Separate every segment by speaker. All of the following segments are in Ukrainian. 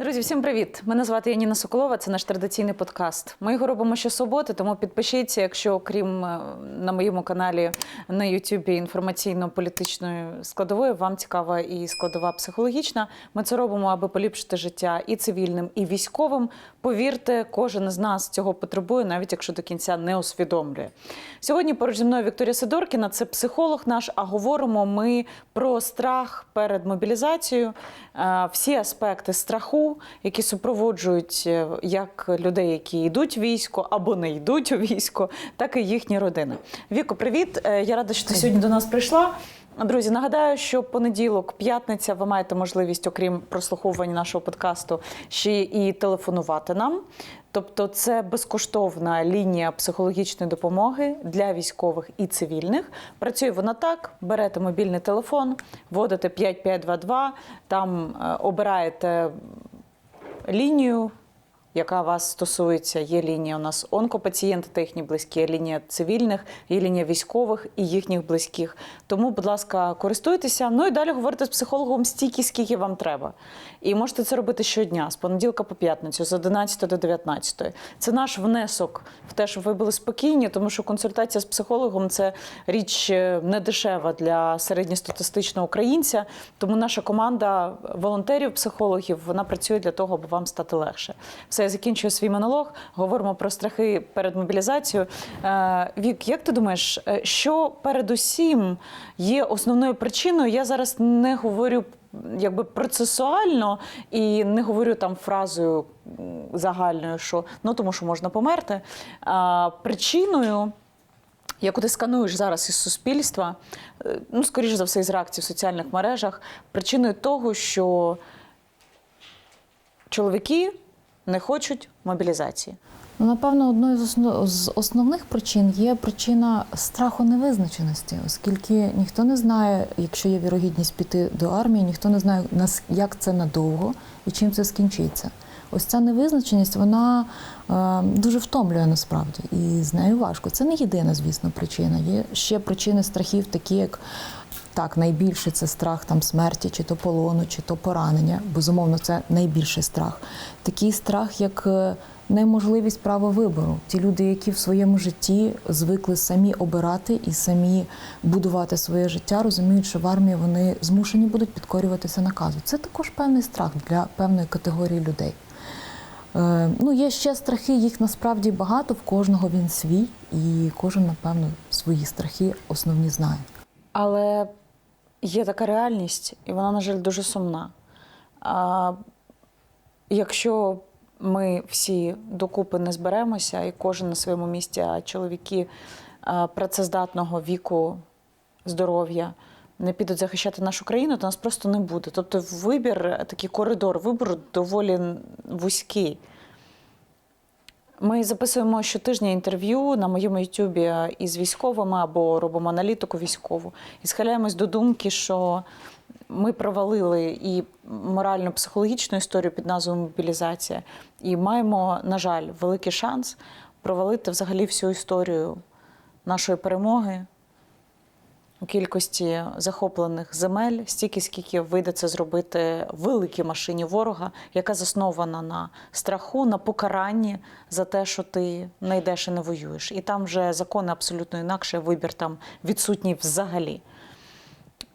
Speaker 1: Друзі, всім привіт! Мене звати Яніна Соколова. Це наш традиційний подкаст. Ми його робимо щосуботи, тому підпишіться, якщо окрім е, на моєму каналі на Ютубі інформаційно-політичної складової, вам цікава і складова психологічна. Ми це робимо, аби поліпшити життя і цивільним, і військовим. Повірте, кожен із нас цього потребує, навіть якщо до кінця не усвідомлює. Сьогодні поруч зі мною Вікторія Сидоркіна, це психолог наш. А говоримо ми про страх перед мобілізацією, е, всі аспекти страху, які супроводжують е, як людей, які йдуть в військо або не йдуть у військо, так і їхні родини. Віко, привіт! Е, Я рада, що ти сьогодні до нас прийшла. Друзі, нагадаю, що понеділок, п'ятниця, ви маєте можливість, окрім прослуховування нашого подкасту, ще і телефонувати нам. Тобто, це безкоштовна лінія психологічної допомоги для військових і цивільних. Працює вона так: берете мобільний телефон, вводите 5522, там е, обираєте лінію, яка вас стосується. Є лінія у нас онкопацієнти та їхні близькі, є лінія цивільних, є лінія військових і їхніх близьких. Тому, будь ласка, користуйтеся. Ну і далі говорите з психологом стільки, скільки вам треба. І можете це робити щодня, з понеділка по п'ятницю, з 11 до 19. Це наш внесок в те, щоб ви були спокійні, тому що консультація з психологом це річ е, не дешева для середньостатистичного українця. Тому наша команда волонтерів, психологів, вона працює для того, аби вам стати легше. Все, я закінчую свій монолог. Говоримо про страхи перед мобілізацією. Е, Вік, як ти думаєш, е, що передусім є основною причиною? Я зараз не говорю якби процесуально і не говорю там фразою загальною, що ну тому що можна померти. А причиною. Яку ти скануєш зараз із суспільства, е, ну, скоріш за все, із реакцій в соціальних мережах, причиною того, що чоловіки не хочуть мобілізації.
Speaker 2: Ну, напевно, одною з, основ... з основних причин є причина страху невизначеності, оскільки ніхто не знає, якщо є вірогідність піти до армії, ніхто не знає, як це надовго і чим це скінчиться. Ось ця невизначеність, вона е, дуже втомлює насправді, і з нею важко. Це не єдина, звісно, причина. Є ще причини страхів, такі як так, найбільше це страх там смерті, чи то полону, чи то поранення. Безумовно, це найбільший страх. Такий страх, як е, неможливість права вибору. Ті люди, які в своєму житті звикли самі обирати і самі будувати своє життя, розуміють, що в армії вони змушені будуть підкорюватися наказу. Це також певний страх для певної категорії людей. Е, Ну, є ще страхи, їх насправді багато, в кожного він свій, і кожен, напевно, свої страхи основні знає.
Speaker 1: Але є така реальність, і вона, на жаль, дуже сумна. А, якщо ми всі докупи не зберемося, і кожен на своєму місці, а чоловіки працездатного віку, здоров'я не підуть захищати нашу країну, то нас просто не буде. Тобто вибір, такий коридор вибору доволі вузький. Ми записуємо щотижня інтерв'ю на моєму Ютубі із військовими або робимо аналітику військову. І схиляємось до думки, що ми провалили і морально психологічну історію під назвою мобілізація, і маємо, на жаль, великий шанс провалити взагалі всю історію нашої перемоги у кількості захоплених земель, стільки, скільки вийде це зробити великій машині ворога, яка заснована на страху, на покаранні за те, що ти не йдеш і не воюєш. І там вже закони абсолютно інакше, вибір там відсутній взагалі.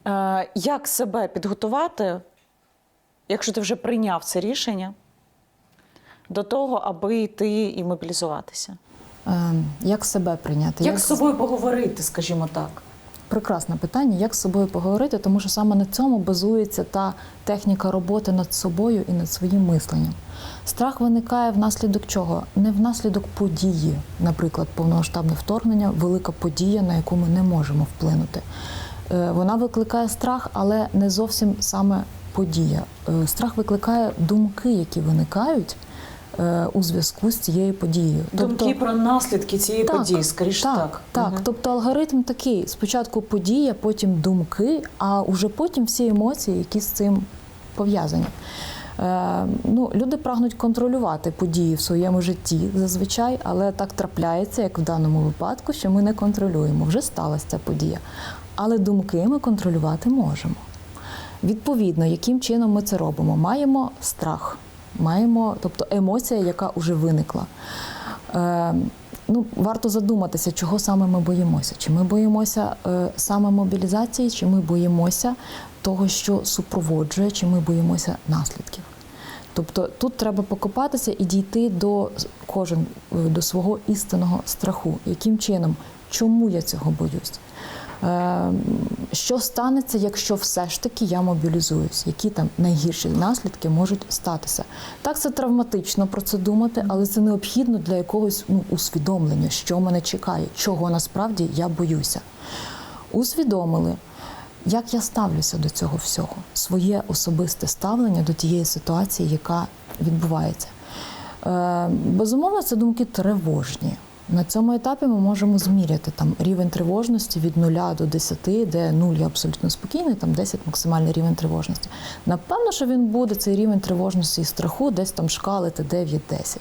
Speaker 1: Е, як себе підготувати, якщо ти вже прийняв це рішення, до того, аби йти і мобілізуватися?
Speaker 2: Е, Як себе прийняти?
Speaker 1: Як з собою поговорити, скажімо так?
Speaker 2: Прекрасне питання, як з собою поговорити, тому що саме на цьому базується та техніка роботи над собою і над своїм мисленням. Страх виникає внаслідок чого? Не внаслідок події, наприклад, повномасштабне вторгнення, велика подія, на яку ми не можемо вплинути. Е, Вона викликає страх, але не зовсім саме подія. Е, Страх викликає думки, які виникають у зв'язку з цією подією.
Speaker 1: Думки про наслідки цієї
Speaker 2: Так,
Speaker 1: події, скоріше
Speaker 2: так.
Speaker 1: так.
Speaker 2: Так,
Speaker 1: Мгм.
Speaker 2: тобто алгоритм такий: спочатку подія, потім думки, а уже потім всі емоції, які з цим пов'язані. Е, ну, люди прагнуть контролювати події в своєму житті зазвичай, але так трапляється, як в даному випадку, що ми не контролюємо. Вже сталася ця подія. Але думки ми контролювати можемо. Відповідно, яким чином ми це робимо? Маємо страх. Маємо, тобто емоція, яка вже виникла. Е, ну, варто задуматися, чого саме ми боїмося. Чи ми боїмося е, саме мобілізації, чи ми боїмося того, що супроводжує, чи ми боїмося наслідків. Тобто тут треба покопатися і дійти до кожен е, до свого істинного страху. Яким чином, чому я цього боюсь? Е, Що станеться, якщо все ж таки я мобілізуюсь? Які там найгірші наслідки можуть статися? Так, це травматично про це думати, але це необхідно для якогось ну, усвідомлення, що мене чекає, чого насправді я боюся. Усвідомили, як я ставлюся до цього всього, своє особисте ставлення до тієї ситуації, яка відбувається. Е, безумовно, це думки тривожні. На цьому етапі ми можемо зміряти там рівень тривожності від 0 до 10, де 0 є абсолютно спокійний, там 10 максимальний рівень тривожності. Напевно, що він буде цей рівень тривожності і страху десь там шкалити 9-10.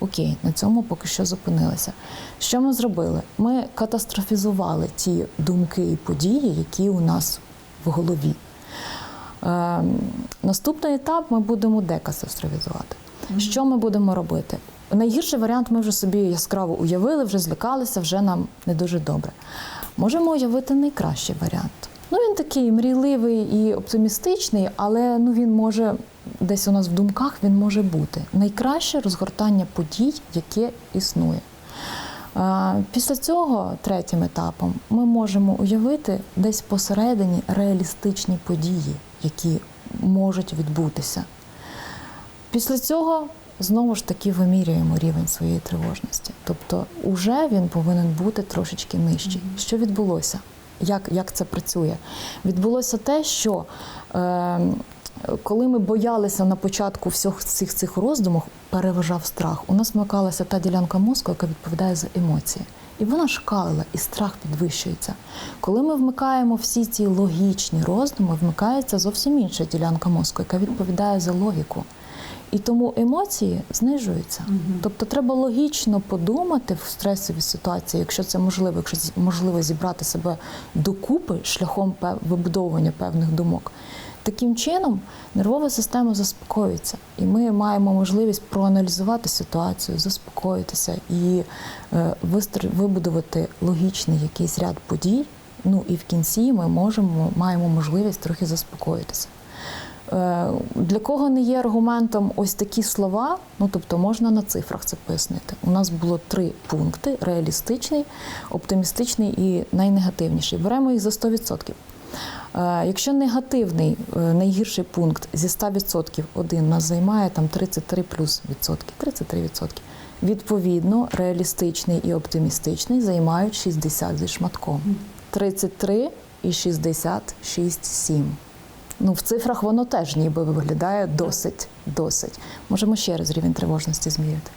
Speaker 2: Окей, на цьому поки що зупинилися. Що ми зробили? Ми катастрофізували ті думки і події, які у нас в голові. Е, наступний етап ми будемо декатастрофізувати. Що ми будемо робити? Найгірший варіант ми вже собі яскраво уявили, вже злякалися, вже нам не дуже добре. Можемо уявити найкращий варіант. Ну, він такий мрійливий і оптимістичний, але ну, він може десь у нас в думках він може бути. Найкраще розгортання подій, яке існує. Після цього, третім етапом, ми можемо уявити десь посередині реалістичні події, які можуть відбутися. Після цього знову ж таки вимірюємо рівень своєї тривожності. Тобто, уже він повинен бути трошечки нижчий. Що відбулося? Як, як це працює? Відбулося те, що е, коли ми боялися на початку всіх цих цих роздумів, переважав страх. У нас вмикалася та ділянка мозку, яка відповідає за емоції. І вона шкалила, і страх підвищується. Коли ми вмикаємо всі ці логічні роздуми, вмикається зовсім інша ділянка мозку, яка відповідає за логіку. І тому емоції знижуються. Тобто треба логічно подумати в стресовій ситуації, якщо це можливо, якщо можливо зібрати себе докупи шляхом вибудовування певних думок. Таким чином нервова система заспокоюється, і ми маємо можливість проаналізувати ситуацію, заспокоїтися і е, вибудувати логічний якийсь ряд подій. Ну і в кінці ми можемо маємо можливість трохи заспокоїтися. Е, Для кого не є аргументом ось такі слова, ну тобто можна на цифрах це пояснити. У нас було три пункти: реалістичний, оптимістичний і найнегативніший. Беремо їх за 100%. Е, Якщо негативний е, найгірший пункт зі 100% один нас займає там 33 плюс відсотки, 33 відсотки. Відповідно, реалістичний і оптимістичний займають 60 зі шматком. 33 і 66 7. Ну, в цифрах воно теж ніби виглядає досить, досить. Можемо ще раз рівень тривожності зміряти.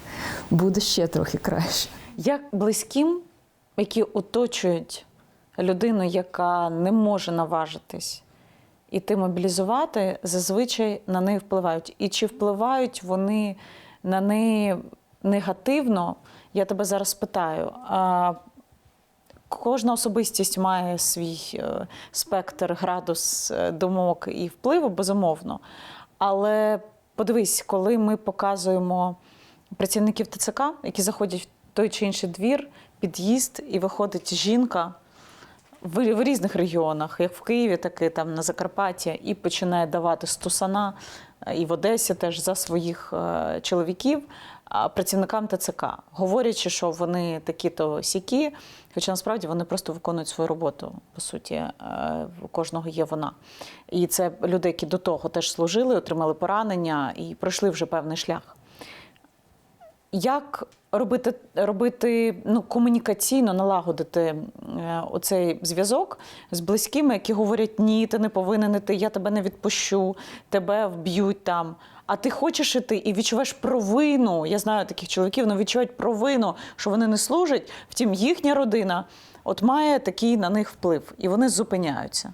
Speaker 2: Буде ще трохи краще.
Speaker 1: Як близьким, які оточують людину, яка не може наважитись іти мобілізувати, зазвичай на неї впливають. І чи впливають вони на неї негативно? Я тебе зараз питаю. Кожна особистість має свій е, спектр, градус е, думок і впливу, безумовно. Але подивись, коли ми показуємо працівників ТЦК, які заходять в той чи інший двір, під'їзд, і виходить жінка в, в різних регіонах, як в Києві, так і там на Закарпатті, і починає давати стусана, і в Одесі теж за своїх е, чоловіків працівникам ТЦК, говорячи, що вони такі-то сякі, хоча насправді вони просто виконують свою роботу. По суті, е, у кожного є вона. І це люди, які до того теж служили, отримали поранення і пройшли вже певний шлях. Як робити, робити ну, комунікаційно налагодити е, оцей зв'язок з близькими, які говорять: ні, ти не повинен іти, я тебе не відпущу, тебе вб'ють там. А ти хочеш іти і відчуваєш провину. Я знаю таких чоловіків, вони відчувають провину, що вони не служать. Втім, їхня родина от має такий на них вплив, і вони зупиняються.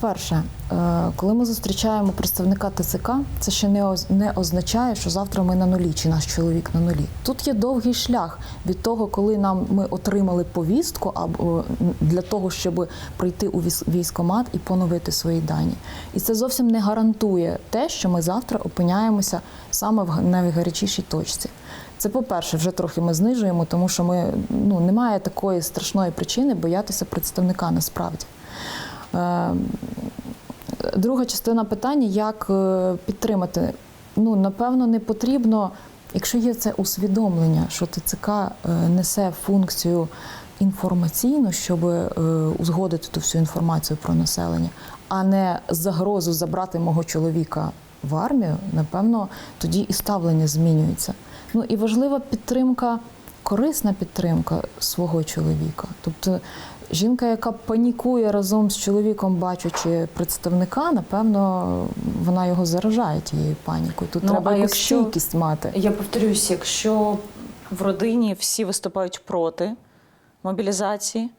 Speaker 2: По-перше, е, коли ми зустрічаємо представника ТЦК, це ще не оз- не означає, що завтра ми на нулі чи наш чоловік на нулі. Тут є довгий шлях від того, коли нам ми отримали повістку або для того, щоб прийти у військ- військкомат і поновити свої дані. І це зовсім не гарантує те, що ми завтра опиняємося саме в найгарячішій точці. Це по-перше, вже трохи ми знижуємо, тому що ми ну немає такої страшної причини боятися представника насправді. Е, Друга частина питання: як е, підтримати? Ну, напевно, не потрібно, якщо є це усвідомлення, що ТЦК е, несе функцію інформаційну, щоб узгодити ту всю інформацію про населення, а не загрозу забрати мого чоловіка в армію, напевно, тоді і ставлення змінюється. Ну і важлива підтримка, корисна підтримка свого чоловіка. Тобто жінка, яка панікує разом з чоловіком, бачачи представника, напевно, вона його заражає тією панікою. Тут
Speaker 1: Ну,
Speaker 2: треба якусь
Speaker 1: якщо-
Speaker 2: стійкість мати.
Speaker 1: Я повторюсь, якщо в родині всі виступають проти мобілізації,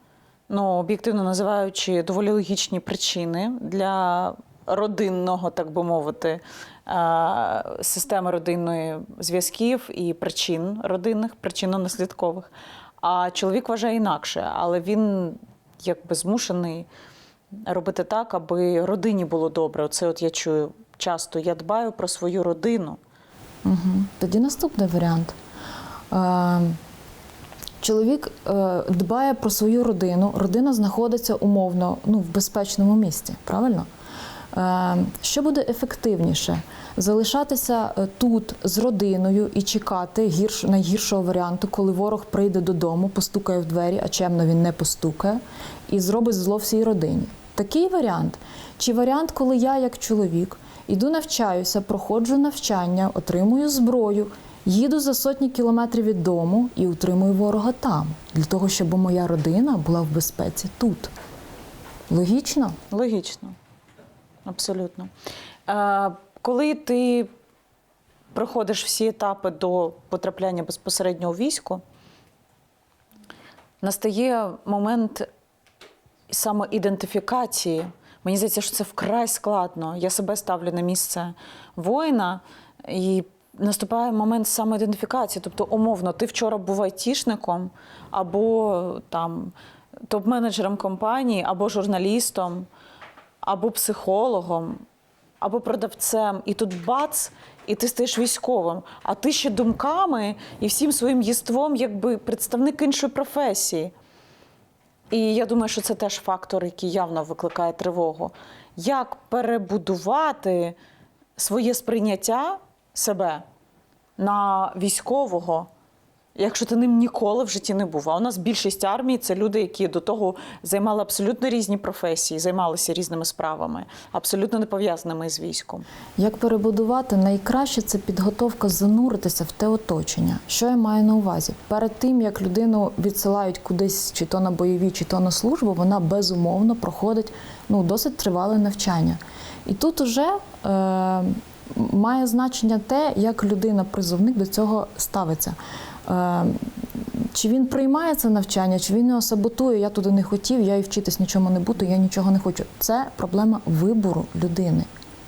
Speaker 1: ну об'єктивно називаючи доволі логічні причини для родинного, так би мовити, е, системи родинної зв'язків і причин родинних, причинно-наслідкових. А чоловік вважає інакше, але він якби змушений робити так, аби родині було добре. Оце от я чую часто. Я дбаю про свою родину.
Speaker 2: Угу. Тоді наступний варіант. Е, чоловік е, дбає про свою родину. Родина знаходиться умовно ну, в безпечному місці, правильно? Е, що буде ефективніше? Залишатися е, тут з родиною і чекати гірш, найгіршого варіанту, коли ворог прийде додому, постукає в двері, а чемно він не постукає, і зробить зло всій родині. Такий варіант. Чи варіант, коли я, як чоловік, іду навчаюся, проходжу навчання, отримую зброю, їду за сотні кілометрів від дому і утримую ворога там, для того, щоб моя родина була в безпеці тут. Логічно?
Speaker 1: Логічно, абсолютно. Е, коли ти проходиш всі етапи до потрапляння безпосередньо у військо, настає момент самоідентифікації. Мені здається, що це вкрай складно. Я себе ставлю на місце воїна, і наступає момент самоідентифікації. Тобто, умовно, ти вчора був айтішником або там топ-менеджером компанії, або журналістом, або психологом, або продавцем, і тут бац, і ти стаєш військовим. А ти ще думками і всім своїм єством, якби представник іншої професії. І я думаю, що це теж фактор, який явно викликає тривогу. Як перебудувати своє сприйняття себе на військового, якщо ти ним ніколи в житті не був? А у нас більшість армії це люди, які до того займали абсолютно різні професії, займалися різними справами, абсолютно не пов'язаними з військом.
Speaker 2: Як перебудувати найкраще це підготовка зануритися в те оточення. Що я маю на увазі? Перед тим як людину відсилають кудись, чи то на бойові, чи то на службу, вона безумовно проходить ну досить тривале навчання. І тут уже е, має значення те, як людина, призовник до цього ставиться. Е, чи він приймає це навчання, чи він його саботує, я туди не хотів, я і вчитись нічому не буду, я нічого не хочу. Це проблема вибору людини.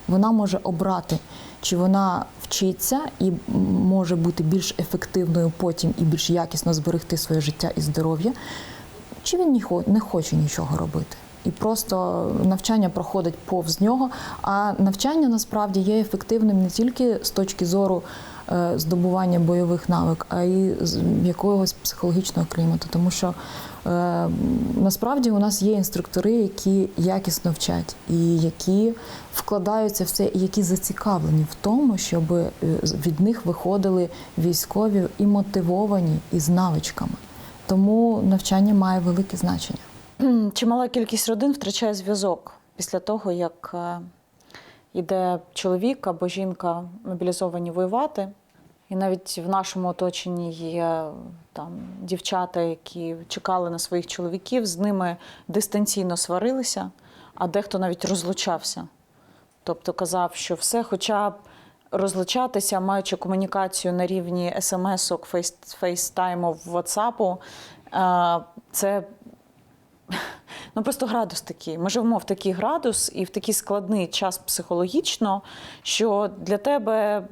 Speaker 2: Вона може обрати, чи вона вчиться і може бути більш ефективною потім і більш якісно зберегти своє життя і здоров'я, чи він не хоче нічого робити. І просто навчання проходить повз нього. А навчання насправді є ефективним не тільки з точки зору здобування бойових навик, а й якогось психологічного клімату. Тому що е, насправді у нас є інструктори, які якісно вчать, і які вкладаються в це, і які зацікавлені в тому, щоб е, від них виходили військові і мотивовані, і з навичками. Тому навчання має велике значення.
Speaker 1: Чимала кількість родин втрачає зв'язок після того, як е, йде чоловік або жінка мобілізовані воювати. І навіть в нашому оточенні є там дівчата, які чекали на своїх чоловіків, з ними дистанційно сварилися, а дехто навіть розлучався. Тобто казав, що все, хоча б розлучатися, маючи комунікацію на рівні смс-ок, фейс- фейстайму, ватсапу, е, це Ну просто градус такий. Ми живемо в такий градус і в такий складний час психологічно, що для тебе.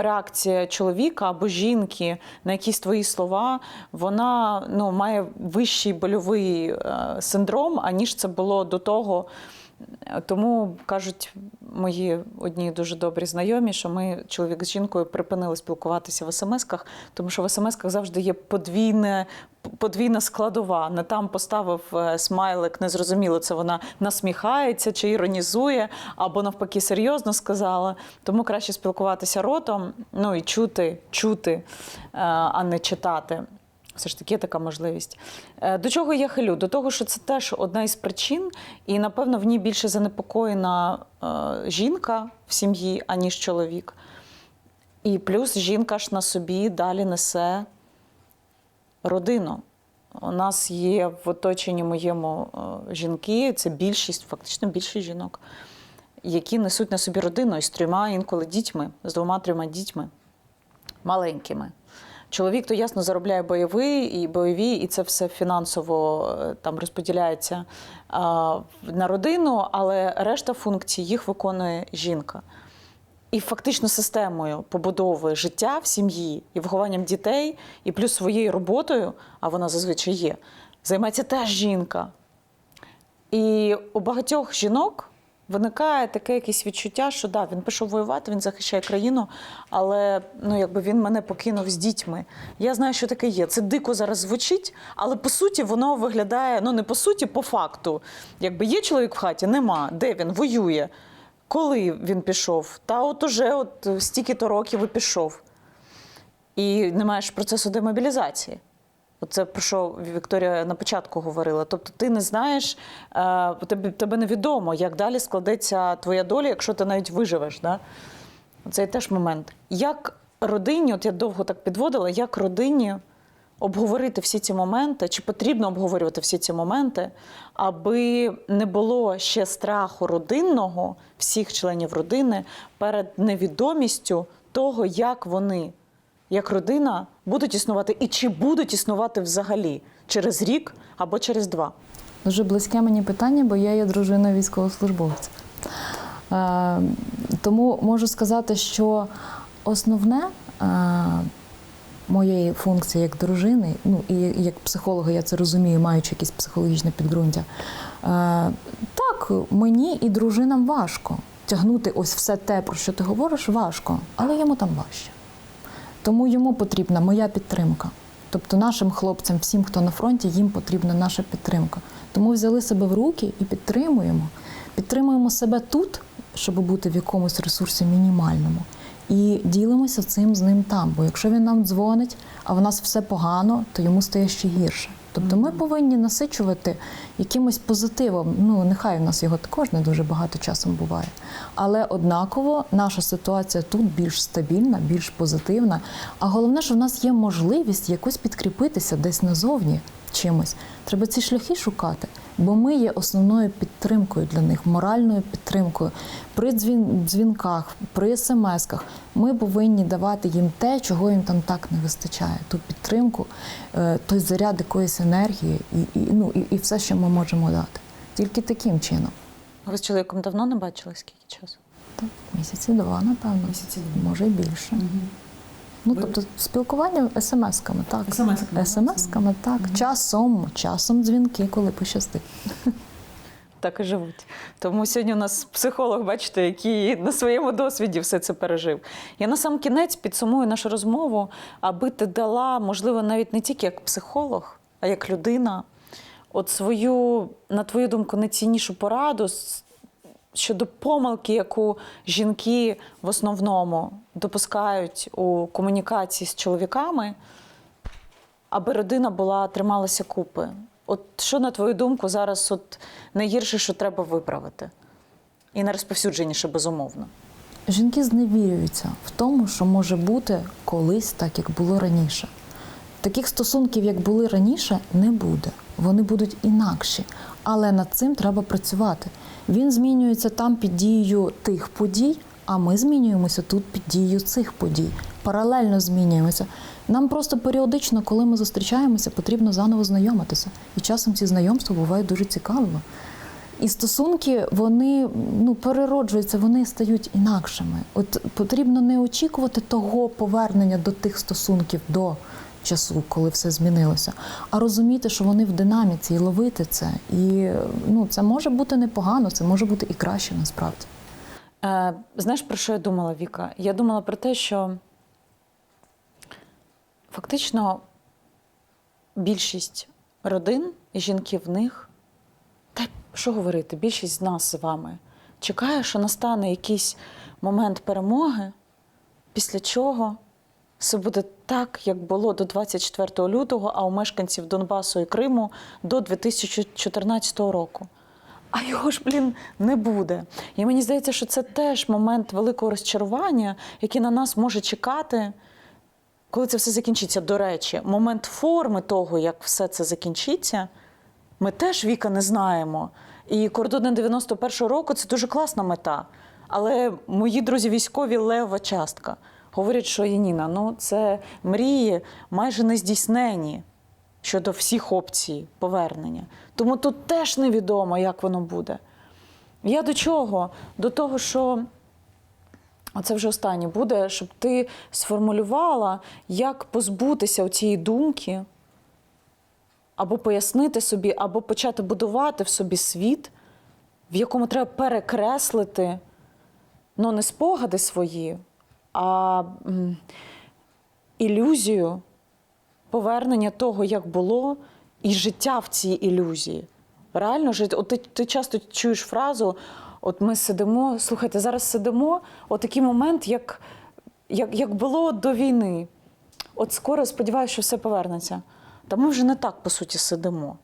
Speaker 1: Реакція чоловіка або жінки на якісь твої слова, вона ну, має вищий больовий е, синдром, аніж це було до того. Тому кажуть мої одні дуже добрі знайомі, що ми чоловік з жінкою припинили спілкуватися в смс-ках, тому що в смс-ках завжди є подвійне, подвійна складова. Не там поставив е, смайлик, незрозуміло, це вона насміхається чи іронізує, або навпаки серйозно сказала. Тому краще спілкуватися ротом, ну і чути, чути, е, а не читати. Все ж таки є така можливість. Е, До чого я хилю? До того, що це теж одна із причин, і напевно в ній більше занепокоєна е, жінка в сім'ї, аніж чоловік. І плюс жінка ж на собі далі несе родину. У нас є в оточенні моєму е, жінки, це більшість, фактично більшість жінок, які несуть на собі родину із трьома інколи дітьми, з двома-трьома дітьми маленькими. Чоловік то ясно заробляє бойовий і бойові, і це все фінансово е, там розподіляється а, на родину, але решта функцій їх виконує жінка. І фактично системою побудови життя в сім'ї і вихованням дітей, і плюс своєю роботою, а вона зазвичай є, займається теж жінка. І у багатьох жінок виникає таке якесь відчуття, що да, він пішов воювати, він захищає країну, але ну, якби він мене покинув з дітьми. Я знаю, що таке є. Це дико зараз звучить, але по суті воно виглядає, ну не по суті, по факту. Якби є чоловік в хаті, нема. Де він? Воює. Коли він пішов? Та от уже от стільки-то років і пішов. І не маєш процесу демобілізації. Оце про що Вікторія на початку говорила. Тобто ти не знаєш, тебе, тебе невідомо, як далі складеться твоя доля, якщо ти навіть виживеш. Да? Це теж момент. Як родині, от я довго так підводила, як родині обговорити всі ці моменти, чи потрібно обговорювати всі ці моменти, аби не було ще страху родинного, всіх членів родини перед невідомістю того, як вони як родина будуть існувати і чи будуть існувати взагалі через рік або через два.
Speaker 2: Дуже близьке мені питання, бо я є дружиною військовослужбовця. Е, тому можу сказати, що основне е, моєї функції як дружини, ну і як психолога, я це розумію, маючи якесь психологічне підґрунтя. Е, так, мені і дружинам важко тягнути ось все те, про що ти говориш, важко, але йому там важче. Тому йому потрібна моя підтримка. Тобто нашим хлопцям, всім, хто на фронті, їм потрібна наша підтримка. Тому взяли себе в руки і підтримуємо. Підтримуємо себе тут, щоб бути в якомусь ресурсі мінімальному. І ділимося цим з ним там. Бо якщо він нам дзвонить, а в нас все погано, то йому стає ще гірше. Тобто ми повинні насичувати якимось позитивом. Ну, нехай у нас його також не дуже багато часом буває. Але однаково наша ситуація тут більш стабільна, більш позитивна. А головне, що в нас є можливість якось підкріпитися десь назовні чимось. Треба ці шляхи шукати, бо ми є основною підтримкою для них, моральною підтримкою. При дзвін- дзвінках, при смс-ках ми повинні давати їм те, чого їм там так не вистачає. Ту підтримку, е, той заряд якоїсь енергії і, і, ну, і, і все, що ми можемо дати. Тільки таким чином.
Speaker 1: Ви з чоловіком давно не бачили скільки часу?
Speaker 2: Так, місяці два, напевно.
Speaker 1: Місяці
Speaker 2: Може і більше. Ну,
Speaker 1: Ви-
Speaker 2: тобто спілкування смс-ками, так.
Speaker 1: SMS-ками,
Speaker 2: смс-ками, так. Часом, часом дзвінки, коли пощастить.
Speaker 1: Так і живуть. Тому сьогодні у нас психолог, бачите, який на своєму досвіді все це пережив. Я на сам кінець підсумую нашу розмову, аби ти дала, можливо, навіть не тільки як психолог, а як людина, от свою, на твою думку, найціннішу пораду с- щодо помилки, яку жінки в основному допускають у комунікації з чоловіками, аби родина була трималася купи. От що, на твою думку, зараз от найгірше, що треба виправити? І найрозповсюдженіше, безумовно.
Speaker 2: Жінки зневірюються в тому, що може бути колись так, як було раніше. Таких стосунків, як були раніше, не буде. Вони будуть інакші. Але над цим треба працювати. Він змінюється там під дією тих подій, а ми змінюємося тут під дією цих подій. Паралельно змінюємося. Нам просто періодично, коли ми зустрічаємося, потрібно заново знайомитися. І часом ці знайомства бувають дуже цікавими. І стосунки вони ну перероджуються, вони стають інакшими. От потрібно не очікувати того повернення до тих стосунків до часу, коли все змінилося, а розуміти, що вони в динаміці і ловити це. І ну це може бути непогано, це може бути і краще насправді.
Speaker 1: Е, знаєш, про що я думала, Віка? Я думала про те, що фактично більшість родин і жінки в них, та що говорити, більшість з нас з вами чекає, що настане якийсь момент перемоги, після чого все буде так, як було до 24 лютого, а у мешканців Донбасу і Криму до 2014 року. А його ж, блін, не буде. І мені здається, що це теж момент великого розчарування, який на нас може чекати, коли це все закінчиться. До речі, момент форми того, як все це закінчиться, ми теж віка не знаємо. І кордони 91-го року це дуже класна мета. Але мої друзі військові лева частка. Говорять, що Яніна, ну це мрії майже не здійснені щодо всіх опцій повернення. Тому тут теж невідомо, як воно буде. Я до чого? До того, що оце вже останнє буде, щоб ти сформулювала, як позбутися цієї думки, або пояснити собі, або почати будувати в собі світ, в якому треба перекреслити ну, не спогади свої, а ілюзію повернення того, як було, і життя в цій ілюзії. Реально жити. От ти, ти часто чуєш фразу: от ми сидимо, слухайте, зараз сидимо, от такий момент, як, як, як було до війни. От скоро сподіваюся, що все повернеться. Та ми вже не так, по суті, сидимо.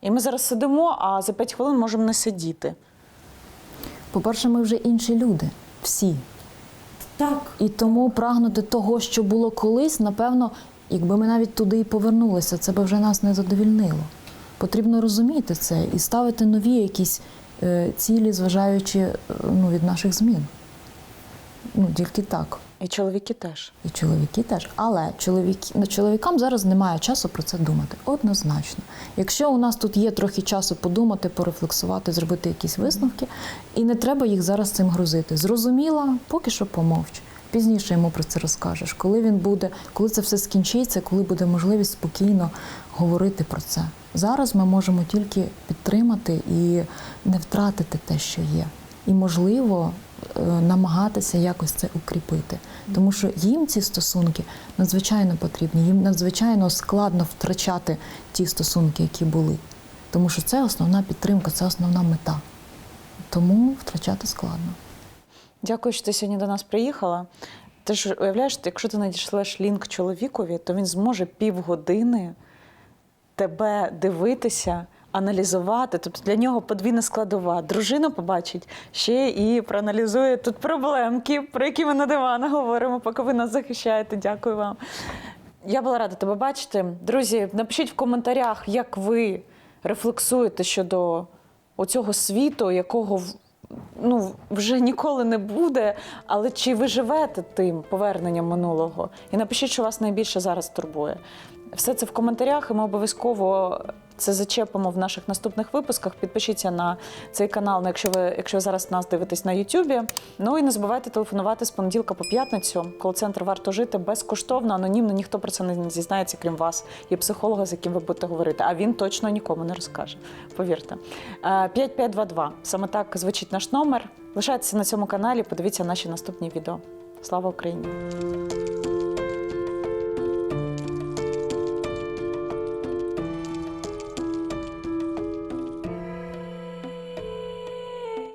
Speaker 1: І ми зараз сидимо, а за 5 хвилин можемо не сидіти.
Speaker 2: По-перше, ми вже інші люди, всі.
Speaker 1: Так.
Speaker 2: І тому прагнути того, що було колись, напевно, якби ми навіть туди і повернулися, це би вже нас не задовільнило. Потрібно розуміти це і ставити нові якісь е, цілі, зважаючи е, ну, від наших змін. Ну, тільки так.
Speaker 1: І чоловіки теж.
Speaker 2: І чоловіки теж. Але чоловіки, ну, чоловікам зараз немає часу про це думати. Однозначно. Якщо у нас тут є трохи часу подумати, порефлексувати, зробити якісь висновки, і не треба їх зараз цим грузити. Зрозуміла, поки що помовч. Пізніше йому про це розкажеш, коли він буде, коли це все скінчиться, коли буде можливість спокійно говорити про це. Зараз ми можемо тільки підтримати і не втратити те, що є. І можливо е, намагатися якось це укріпити. Тому що їм ці стосунки надзвичайно потрібні, їм надзвичайно складно втрачати ті стосунки, які були. Тому що це основна підтримка, це основна мета. Тому втрачати складно.
Speaker 1: Дякую, що ти сьогодні до нас приїхала. Ти ж уявляєш, якщо ти надішлеш лінк чоловікові, то він зможе півгодини тебе дивитися, аналізувати. Тобто для нього подвійна складова. Дружина побачить ще і проаналізує тут проблемки, про які ми на диванах говоримо, поки ви нас захищаєте. Дякую вам. Я була рада тебе бачити. Друзі, напишіть в коментарях, як ви рефлексуєте щодо оцього світу, якого ну, вже ніколи не буде. Але чи ви живете тим поверненням минулого? І напишіть, що вас найбільше зараз турбує. Все це в коментарях, і ми обов'язково це зачепимо в наших наступних випусках. Підпишіться на цей канал, ну, якщо ви, якщо зараз нас дивитесь на Ютубі. Ну і не забувайте телефонувати з понеділка по п'ятницю. Кол-центр варто жити безкоштовно, анонімно. Ніхто про це не зізнається, крім вас. Є психолога, з яким ви будете говорити. А він точно нікому не розкаже. Повірте. Е, 5522. Саме так звучить наш номер. Лишайтеся на цьому каналі, подивіться наші наступні відео. Слава Україні!